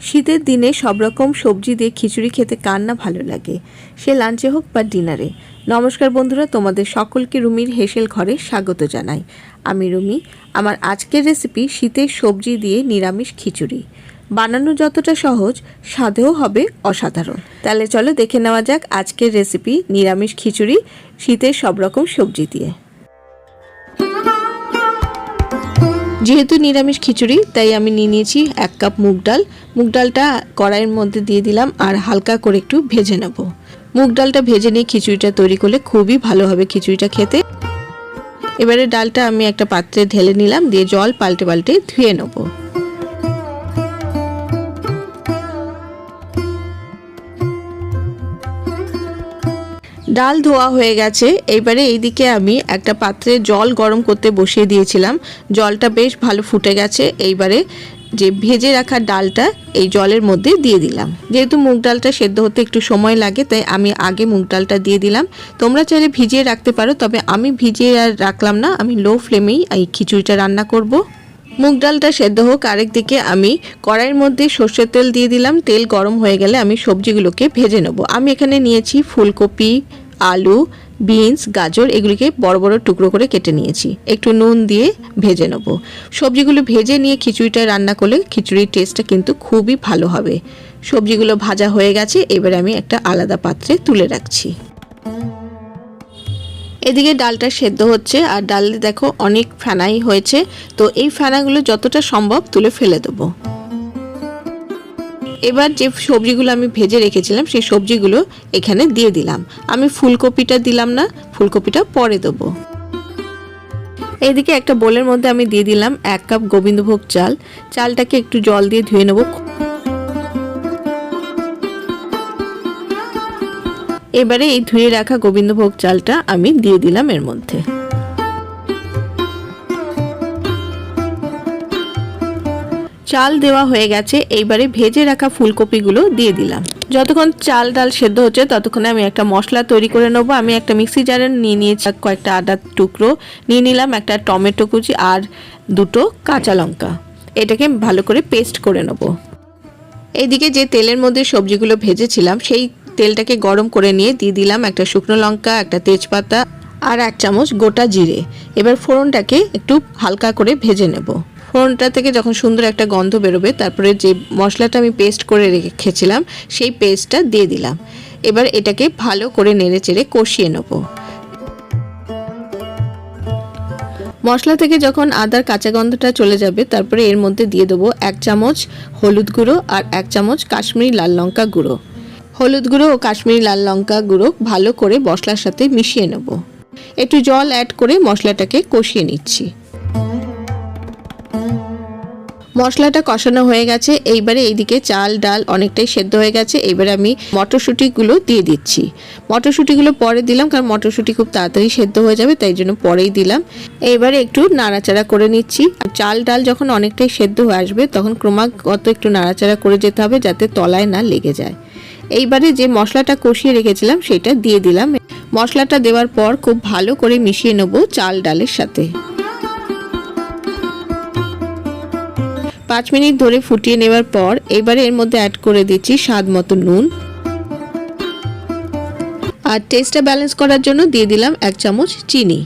শীতের দিনে সব রকম সবজি দিয়ে খিচুড়ি খেতে কার না ভালো লাগে? সে লাঞ্চে হোক বা ডিনারে। নমস্কার বন্ধুরা, তোমাদের সকলকে রুমির হেসেল ঘরে স্বাগত জানাই। আমি রুমি, আমার আজকের রেসিপি শীতের সবজি দিয়ে নিরামিষ খিচুড়ি। বানানো যতটা সহজ, স্বাদেও হবে অসাধারণ। তাহলে চলো দেখে নেওয়া যাক আজকের রেসিপি নিরামিষ খিচুড়ি শীতের সব রকম সবজি দিয়ে। যেহেতু নিরামিষ খিচুড়ি, তাই আমি নিয়ে নিয়েছি এক কাপ মুগ ডাল। মুগ ডালটা কড়াইয়ের মধ্যে দিয়ে দিলাম আর হালকা করে একটু ভেজে নেব। মুগ ডালটা ভেজে নিয়ে খিচুড়িটা তৈরি করলে খুবই ভালো হবে খিচুড়িটা খেতে। এবারে ডালটা আমি একটা পাত্রে ঢেলে নিলাম, দিয়ে জল পাল্টে পাল্টে ধুয়ে নেব। ডাল ধোয়া হয়ে গেছে। এইবারে এইদিকে আমি একটা পাত্রে জল গরম করতে বসিয়ে দিয়েছিলাম। জলটা বেশ ভালো ফুটে গেছে। এইবারে যে ভেজে রাখা ডালটা, এই জলের মধ্যে দিয়ে দিলাম। যেহেতু মুগ ডালটা সেদ্ধ হতে একটু সময় লাগে, তাই আমি আগে মুগ ডালটা দিয়ে দিলাম। তোমরা চাইলে ভিজিয়ে রাখতে পারো, তবে আমি ভিজিয়ে আর রাখলাম না। আমি লো ফ্লেমেই এই খিচুড়িটা রান্না করব। মুগ ডালটা সেদ্ধ হোক, আরেক দিকে আমি কড়াইয়ের মধ্যে সর্ষের তেল দিয়ে দিলাম। তেল গরম হয়ে গেলে আমি সবজিগুলোকে ভেজে নেব। আমি এখানে নিয়েছি ফুলকপি, আলু, বিনস, গাজর, এগুলিকে বড় বড় টুকরো করে কেটে নিয়েছি। একটু নুন দিয়ে ভেজে নেব। সবজিগুলো ভেজে নিয়ে খিচুড়িটা রান্না করলে খিচুড়ির টেস্টটা কিন্তু খুবই ভালো হবে। সবজিগুলো ভাজা হয়ে গেছে, এবার আমি একটা আলাদা পাত্রে তুলে রাখছি। এদিকে ডালটা সেদ্ধ হচ্ছে আর ডালে দেখো অনেক ফেনাই হয়েছে। তো এই ফেনাগুলো যতটা সম্ভব তুলে ফেলে দেবো। এবার যে সবজিগুলো আমি ভেজে রেখেছিলাম, সেই সবজিগুলো এখানে দিয়ে দিলাম। আমি ফুলকপিটা দিলাম না ফুলকপিটা পরে দেবো। এইদিকে একটা বোলের মধ্যে আমি দিয়ে দিলাম এক কাপ গোবিন্দভোগ চাল। চালটাকে একটু জল দিয়ে ধুয়ে নেব। এবারে এই ধুয়ে রাখা গোবিন্দভোগ চালটা আমি দিয়ে দিলাম এর মধ্যে। চাল দেওয়া হয়ে গেছে, এইবারে ভেজে রাখা ফুলকপিগুলো দিয়ে দিলাম। যতক্ষণ চাল ডাল সেদ্ধ হচ্ছে, ততক্ষণে আমি একটা মশলা তৈরি করে নেব। আমি একটা মিক্সি জারে নিয়ে নিয়েছি, কয়েকটা আদার টুকরো। নিয়ে নিলাম একটা টমেটো কুচি আর দুটো কাঁচা লঙ্কা। এটাকে ভালো করে পেস্ট করে নেব। এইদিকে যে তেলের মধ্যে সবজিগুলো ভেজেছিলাম, সেই তেলটাকে গরম করে নিয়ে দিয়ে দিলাম একটা শুকনো লঙ্কা, একটা তেজপাতা আর এক চামচ গোটা জিরে। এবার ফোড়নটাকে একটু হালকা করে ভেজে নেব। ফোড়নটা থেকে যখন সুন্দর একটা গন্ধ বেরোবে, তারপরে যে মশলাটা আমি পেস্ট করে রেখেছিলাম, সেই পেস্টটা দিয়ে দিলাম। এবার এটাকে ভালো করে নেড়ে চেড়ে কষিয়ে নেব। মশলা থেকে যখন আদার কাঁচা গন্ধটা চলে যাবে, তারপরে এর মধ্যে দিয়ে দেবো এক চামচ হলুদ গুঁড়ো আর এক চামচ কাশ্মীরি লাল লঙ্কা গুঁড়ো। হলুদ গুঁড়ো ও কাশ্মীরি লাল লঙ্কা গুঁড়ো ভালো করে মশলার সাথে মিশিয়ে নেব। একটু জল অ্যাড করে মশলাটাকে কষিয়ে নিচ্ছি। মশলাটা কষানো হয়ে গেছে, এইবারে এইদিকে চাল, ডাল অনেকটাই সেদ্ধ হয়ে গেছে, এইবারে আমি মটরশুঁটিগুলো দিয়ে দিচ্ছি। মটরশুঁটিগুলো পরে দিলাম, কারণ মটরশুঁটি খুব তাড়াতাড়ি সেদ্ধ হয়ে যাবে, তাই জন্য পরেই দিলাম। এইবারে একটু নাড়াচাড়া করে নিচ্ছি। আর চাল, ডাল যখন অনেকটাই সেদ্ধ হয়ে আসবে, তখন ক্রমাগত একটু নাড়াচাড়া করে যেতে হবে, যাতে তলায় না লেগে যায়। এইবারে যে মশলাটা কষিয়ে রেখেছিলাম, সেটা দিয়ে দিলাম। মশলাটা দেওয়ার পর খুব ভালো করে মিশিয়ে নেব চাল ডালের সাথে। পাঁচ মিনিট ধরে ফুটিয়ে নেওয়ার পর এবারে এর মধ্যে অ্যাড করে দিচ্ছি স্বাদ মতো নুন। আর টেস্টটা ব্যালেন্স করার জন্য দিয়ে দিলাম এক চামচ চিনি।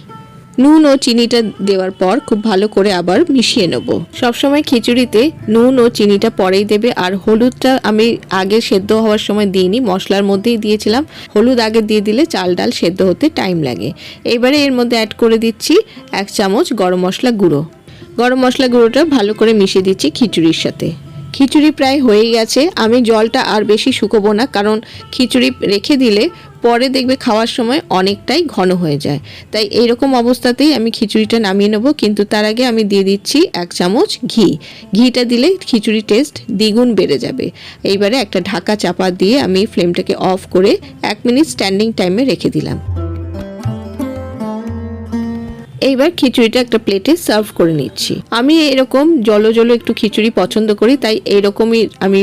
নুন ও চিনিটা দেওয়ার পর খুব ভালো করে আবার মিশিয়ে নেব। সবসময় খিচুড়িতে নুন ও চিনিটা পরেই দেবে। আর হলুদটা আমি আগে সেদ্ধ হওয়ার সময় দিইনি, মশলার মধ্যেই দিয়েছিলাম। হলুদ আগে দিয়ে দিলে চাল ডাল সেদ্ধ হতে টাইম লাগে। এবারে এর মধ্যে অ্যাড করে দিচ্ছি এক চামচ গরম মশলা গুঁড়ো। গরম মশলা গুঁড়োটা ভালো করে মিশিয়ে দিচ্ছি খিচুড়ির সাথে। খিচুড়ি প্রায় হয়েই গেছে। আমি জলটা আর বেশি শুকোবো না, কারণ খিচুড়ি রেখে দিলে পরে দেখবে খাওয়ার সময় অনেকটাই ঘন হয়ে যায়। তাই এইরকম অবস্থাতেই আমি খিচুড়িটা নামিয়ে নেব, কিন্তু তার আগে আমি দিয়ে দিচ্ছি এক চামচ ঘি। ঘিটা দিলে খিচুড়ি টেস্ট দ্বিগুণ বেড়ে যাবে। এইবারে একটা ঢাকা চাপা দিয়ে আমি ফ্লেমটাকে অফ করে এক মিনিট স্ট্যান্ডিং টাইমে রেখে দিলাম। এইবার খিচুড়িটা একটা প্লেটে সার্ভ করে নিচ্ছি। আমি এরকম জলো জলো একটু খিচুড়ি পছন্দ করি, তাই এইরকমই আমি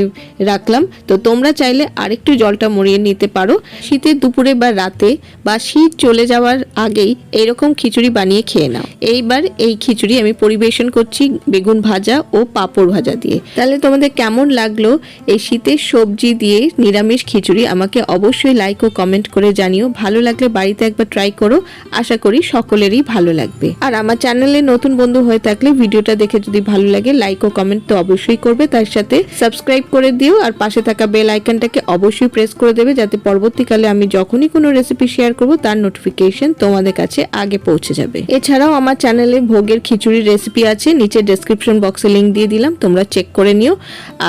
রাখলাম। তো তোমরা চাইলে আরেকটু জলটা মরিয়ে নিতে পারো। শীতের দুপুরে বা রাতে বা শীত চলে যাওয়ার আগেই এরকম খিচুড়ি বানিয়ে খেয়ে নাও। এইবার এই খিচুড়ি আমি পরিবেশন করছি বেগুন ভাজা ও পাঁপড় ভাজা দিয়ে। তাহলে তোমাদের কেমন লাগল এই শীতের সবজি দিয়ে নিরামিষ খিচুড়ি? আমাকে অবশ্যই লাইক ও কমেন্ট করে জানিও। ভালো লাগলে বাড়িতে একবার ট্রাই করো। আশা করি সকলেরই ভালো লাগবে আর আমার চ্যানেলে নতুন বন্ধু হয়ে থাকলে ভিডিওটা দেখে যদি ভালো লাগে লাইক ও কমেন্ট তো অবশ্যই করবে। তার সাথে সাবস্ক্রাইব করে দিও আর পাশে থাকা বেল আইকনটাকে অবশ্যই প্রেস করে দেবে যাতে পরবর্তীকালে আমি যখনই কোনো রেসিপি শেয়ার করব, তার নোটিফিকেশন তোমাদের কাছে আগে পৌঁছে যাবে। এছাড়াও আমার চ্যানেলে ভোগের খিচুড়ির রেসিপি আছে, নিচে ডেসক্রিপশন বক্সে লিংক দিয়ে দিলাম, তোমরা চেক করে নিও।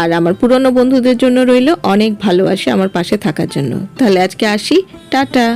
আর আমার পুরনো বন্ধুদের জন্য রইল অনেক ভালোবাসে আমার পাশে থাকার জন্য। তাহলে আজকে আসি, টাটা!